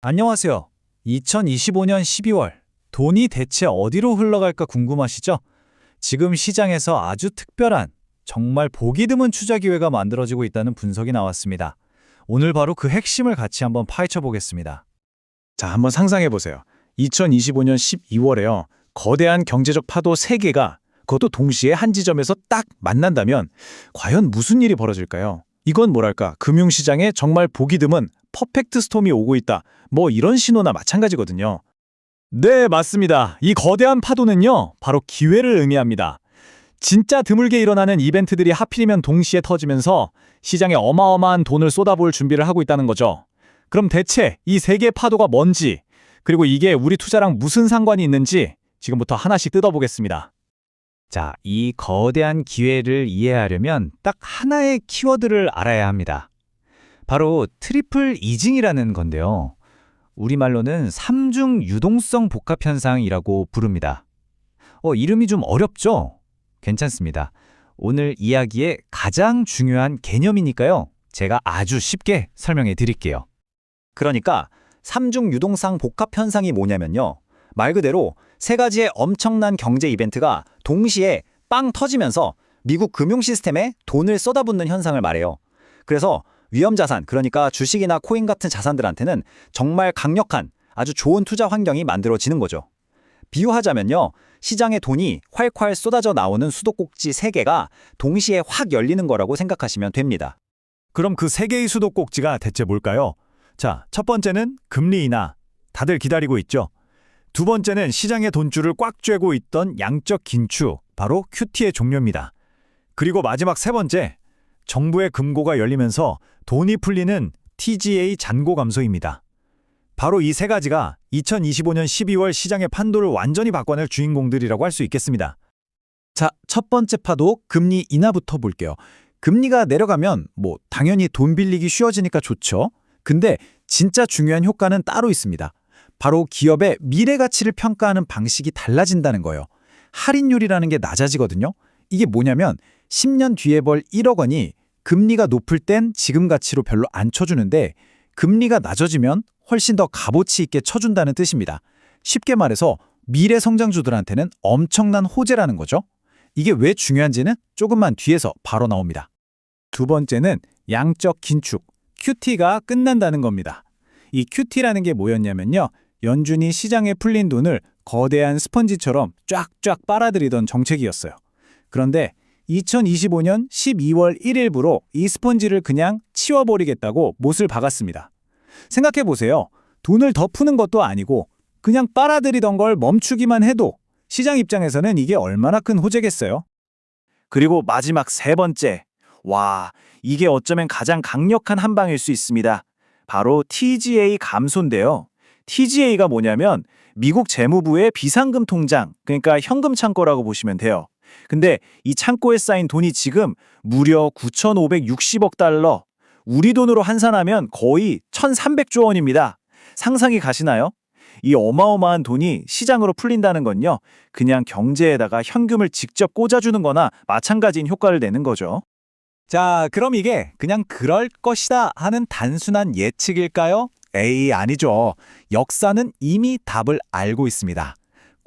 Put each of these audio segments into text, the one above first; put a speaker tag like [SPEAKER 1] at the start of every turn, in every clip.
[SPEAKER 1] 안녕하세요. 2025년 12월 돈이 대체 어디로 흘러갈까 궁금하시죠? 지금 시장에서 아주 특별한 정말 보기 드문 투자 기회가 만들어지고 있다는 분석이 나왔습니다. 오늘 바로 그 핵심을 같이 한번 파헤쳐 보겠습니다.
[SPEAKER 2] 자, 한번 상상해 보세요. 2025년 12월에요. 거대한 경제적 파도 3개가 그것도 동시에 한 지점에서 딱 만난다면 과연 무슨 일이 벌어질까요? 이건 뭐랄까 금융시장에 정말 보기 드문 퍼펙트 스톰이 오고 있다. 뭐 이런 신호나 마찬가지거든요. 네, 맞습니다. 이 거대한 파도는요, 바로 기회를 의미합니다. 진짜 드물게 일어나는 이벤트들이 하필이면 동시에 터지면서 시장에 어마어마한 돈을 쏟아부을 준비를 하고 있다는 거죠. 그럼 대체 이세 개의 파도가 뭔지, 그리고 이게 우리 투자랑 무슨 상관이 있는지 지금부터 하나씩 뜯어보겠습니다.
[SPEAKER 1] 자, 이 거대한 기회를 이해하려면 딱 하나의 키워드를 알아야 합니다. 바로 트리플 이징이라는 건데요. 우리말로는 삼중 유동성 복합 현상이라고 부릅니다. 어, 이름이 좀 어렵죠? 괜찮습니다. 오늘 이야기의 가장 중요한 개념이니까요. 제가 아주 쉽게 설명해 드릴게요.
[SPEAKER 3] 그러니까 삼중 유동상 복합 현상이 뭐냐면요. 말 그대로 세 가지의 엄청난 경제 이벤트가 동시에 빵 터지면서 미국 금융 시스템에 돈을 쏟아붓는 현상을 말해요. 그래서 위험 자산, 그러니까 주식이나 코인 같은 자산들한테는 정말 강력한 아주 좋은 투자 환경이 만들어지는 거죠. 비유하자면요. 시장에 돈이 활활 쏟아져 나오는 수도꼭지 세개가 동시에 확 열리는 거라고 생각하시면 됩니다.
[SPEAKER 2] 그럼 그세 개의 수도꼭지가 대체 뭘까요? 자, 첫 번째는 금리 인하. 다들 기다리고 있죠. 두 번째는 시장의 돈줄을 꽉 쬐고 있던 양적 긴축, 바로 QT의 종료입니다. 그리고 마지막 세 번째, 정부의 금고가 열리면서 돈이 풀리는 TGA 잔고 감소입니다. 바로 이 세 가지가 2025년 12월 시장의 판도를 완전히 바꿔낼 주인공들이라고 할 수 있겠습니다. 자, 첫 번째 파도 금리 인하부터 볼게요. 금리가 내려가면 뭐 당연히 돈 빌리기 쉬워지니까 좋죠. 근데 진짜 중요한 효과는 따로 있습니다. 바로 기업의 미래 가치를 평가하는 방식이 달라진다는 거예요. 할인율이라는 게 낮아지거든요. 이게 뭐냐면 10년 뒤에 벌 1억 원이 금리가 높을 땐 지금 가치로 별로 안 쳐주는데 금리가 낮아지면 훨씬 더 값어치 있게 쳐준다는 뜻입니다. 쉽게 말해서 미래 성장주들한테는 엄청난 호재라는 거죠. 이게 왜 중요한지는 조금만 뒤에서 바로 나옵니다. 두 번째는 양적 긴축, QT가 끝난다는 겁니다. 이 QT라는 게 뭐였냐면요. 연준이 시장에 풀린 돈을 거대한 스펀지처럼 쫙쫙 빨아들이던 정책이었어요. 그런데 2025년 12월 1일부로 이 스펀지를 그냥 치워버리겠다고 못을 박았습니다. 생각해 보세요. 돈을 더 푸는 것도 아니고 그냥 빨아들이던 걸 멈추기만 해도 시장 입장에서는 이게 얼마나 큰 호재겠어요? 그리고 마지막 세 번째. 와, 이게 어쩌면 가장 강력한 한 방일 수 있습니다. 바로 TGA 감소인데요. TGA가 뭐냐면 미국 재무부의 비상금 통장, 그러니까 현금 창고라고 보시면 돼요. 근데 이 창고에 쌓인 돈이 지금 무려 9,560억 달러, 우리 돈으로 환산하면 거의 1,300조 원입니다. 상상이 가시나요? 이 어마어마한 돈이 시장으로 풀린다는 건요. 그냥 경제에다가 현금을 직접 꽂아주는 거나 마찬가지인 효과를 내는 거죠.
[SPEAKER 1] 자, 그럼 이게 그냥 그럴 것이다 하는 단순한 예측일까요? 에이, 아니죠. 역사는 이미 답을 알고 있습니다.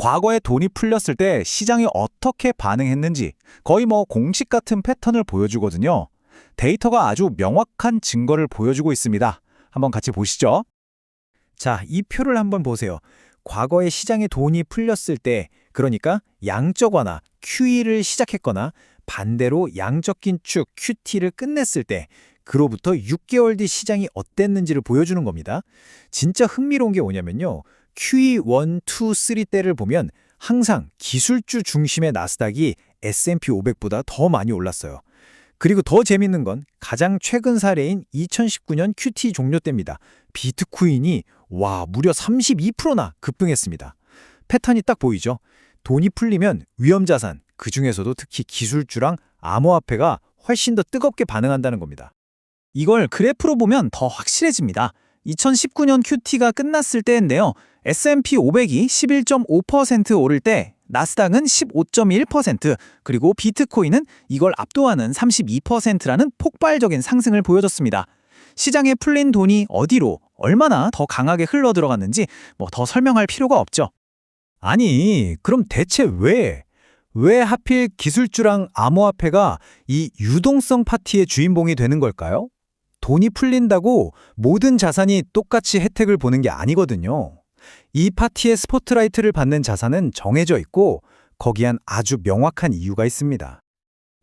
[SPEAKER 1] 과거에 돈이 풀렸을 때 시장이 어떻게 반응했는지 거의 뭐 공식 같은 패턴을 보여주거든요. 데이터가 아주 명확한 증거를 보여주고 있습니다. 한번 같이 보시죠. 자, 이 표를 한번 보세요. 과거에 시장에 돈이 풀렸을 때, 그러니까 양적 완화, QE를 시작했거나 반대로 양적 긴축, QT를 끝냈을 때, 그로부터 6개월 뒤 시장이 어땠는지를 보여주는 겁니다. 진짜 흥미로운 게 뭐냐면요. QE 1, 2, 3 때를 보면 항상 기술주 중심의 나스닥이 S&P 500보다 더 많이 올랐어요. 그리고 더 재밌는 건 가장 최근 사례인 2019년 QT 종료 때입니다. 비트코인이 와 무려 32%나 급등했습니다. 패턴이 딱 보이죠? 돈이 풀리면 위험자산, 그중에서도 특히 기술주랑 암호화폐가 훨씬 더 뜨겁게 반응한다는 겁니다. 이걸 그래프로 보면 더 확실해집니다. 2019년 QT가 끝났을 때인데요. S&P 500이 11.5% 오를 때 나스닥은 15.1%, 그리고 비트코인은 이걸 압도하는 32%라는 폭발적인 상승을 보여줬습니다. 시장에 풀린 돈이 어디로, 얼마나 더 강하게 흘러 들어갔는지 뭐 더 설명할 필요가 없죠.
[SPEAKER 2] 아니, 그럼 대체 왜, 왜 하필 기술주랑 암호화폐가 이 유동성 파티의 주인공이 되는 걸까요? 돈이 풀린다고 모든 자산이 똑같이 혜택을 보는 게 아니거든요. 이 파티의 스포트라이트를 받는 자산은 정해져 있고 거기엔 아주 명확한 이유가 있습니다.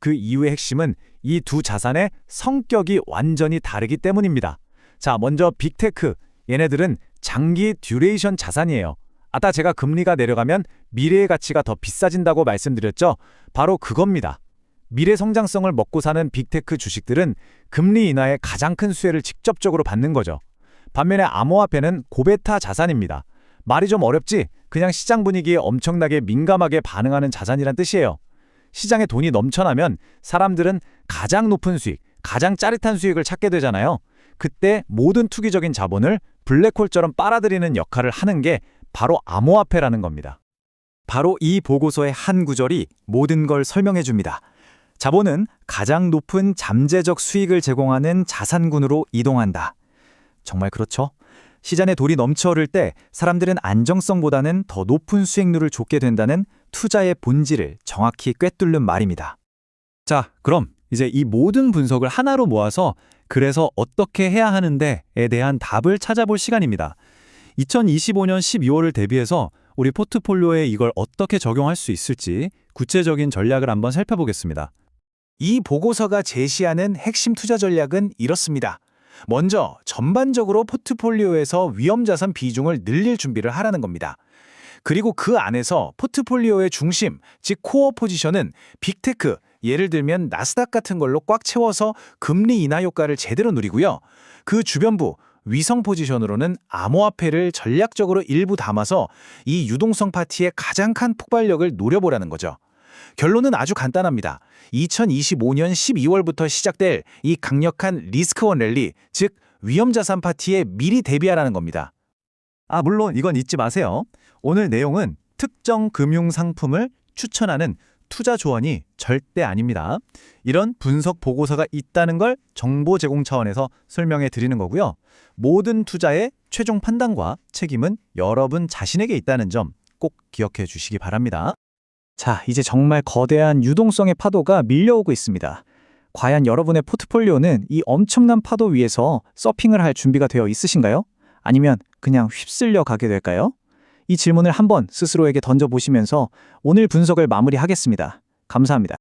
[SPEAKER 2] 그 이유의 핵심은 이 두 자산의 성격이 완전히 다르기 때문입니다. 자, 먼저 빅테크. 얘네들은 장기 듀레이션 자산이에요. 아까 제가 금리가 내려가면 미래의 가치가 더 비싸진다고 말씀드렸죠? 바로 그겁니다. 미래 성장성을 먹고 사는 빅테크 주식들은 금리 인하의 가장 큰 수혜를 직접적으로 받는 거죠. 반면에 암호화폐는 고베타 자산입니다. 말이 좀 어렵지? 그냥 시장 분위기에 엄청나게 민감하게 반응하는 자산이란 뜻이에요. 시장에 돈이 넘쳐나면 사람들은 가장 높은 수익, 가장 짜릿한 수익을 찾게 되잖아요. 그때 모든 투기적인 자본을 블랙홀처럼 빨아들이는 역할을 하는 게 바로 암호화폐라는 겁니다. 바로 이 보고서의 한 구절이 모든 걸 설명해 줍니다. 자본은 가장 높은 잠재적 수익을 제공하는 자산군으로 이동한다. 정말 그렇죠? 시장에 돈이 넘쳐 흐를 때 사람들은 안정성보다는 더 높은 수익률을 쫓게 된다는 투자의 본질을 정확히 꿰뚫는 말입니다. 자, 그럼 이제 이 모든 분석을 하나로 모아서 그래서 어떻게 해야 하는데에 대한 답을 찾아볼 시간입니다. 2025년 12월을 대비해서 우리 포트폴리오에 이걸 어떻게 적용할 수 있을지 구체적인 전략을 한번 살펴보겠습니다.
[SPEAKER 1] 이 보고서가 제시하는 핵심 투자 전략은 이렇습니다. 먼저 전반적으로 포트폴리오에서 위험자산 비중을 늘릴 준비를 하라는 겁니다. 그리고 그 안에서 포트폴리오의 중심, 즉 코어 포지션은 빅테크, 예를 들면 나스닥 같은 걸로 꽉 채워서 금리 인하 효과를 제대로 누리고요. 그 주변부, 위성 포지션으로는 암호화폐를 전략적으로 일부 담아서 이 유동성 파티의 가장 큰 폭발력을 노려보라는 거죠. 결론은 아주 간단합니다. 2025년 12월부터 시작될 이 강력한 리스크원 랠리, 즉 위험자산 파티에 미리 대비하라는 겁니다.
[SPEAKER 2] 아, 물론 이건 잊지 마세요. 오늘 내용은 특정 금융 상품을 추천하는 투자 조언이 절대 아닙니다. 이런 분석 보고서가 있다는 걸 정보 제공 차원에서 설명해 드리는 거고요. 모든 투자의 최종 판단과 책임은 여러분 자신에게 있다는 점 꼭 기억해 주시기 바랍니다.
[SPEAKER 3] 자, 이제 정말 거대한 유동성의 파도가 밀려오고 있습니다. 과연 여러분의 포트폴리오는 이 엄청난 파도 위에서 서핑을 할 준비가 되어 있으신가요? 아니면 그냥 휩쓸려 가게 될까요? 이 질문을 한번 스스로에게 던져보시면서 오늘 분석을 마무리하겠습니다. 감사합니다.